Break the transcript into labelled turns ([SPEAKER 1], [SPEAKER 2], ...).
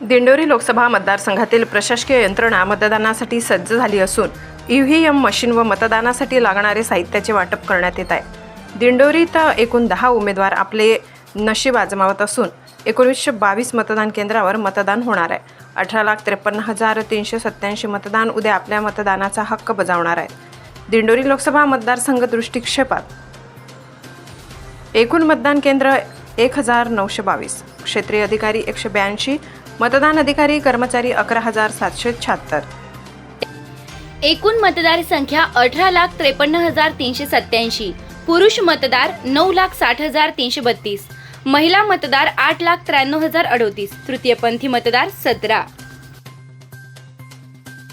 [SPEAKER 1] दिंडोरी लोकसभा मतदारसंघातील प्रशासकीय यंत्रणा मतदानासाठी सज्ज झाली असून ई व्ही एम मशीन व मतदानासाठी लागणारे साहित्याचे वाटप करण्यात येत आहे. दिंडोरीत एकूण दहा उमेदवार आपले नशीब आजमावत असून एकोणीसशे बावीस मतदान केंद्रावर मतदान होणार आहे. अठरा लाख त्रेपन्न हजार तीनशे सत्त्याऐंशी मतदान उद्या आपल्या मतदानाचा हक्क बजावणार आहेत दिंडोरी लोकसभा मतदारसंघ दृष्टिक्षेपात एकूण मतदान केंद्र एक हजार नऊशे बावीस. क्षेत्रीय अधिकारी एकशे ब्याऐंशी मतदान अधिकारी कर्मचारी अकरा हजार सातशे शहात्तर.
[SPEAKER 2] एकूण मतदार संख्या अठरा लाख त्रेपन्न हजार तीनशे सत्याऐंशी पुरुष मतदार नऊ लाख साठ हजार तीनशे बत्तीस. महिला मतदार आठ लाख त्र्याण्णव हजार अडोतीस. तृतीयपंथी मतदार सतरा.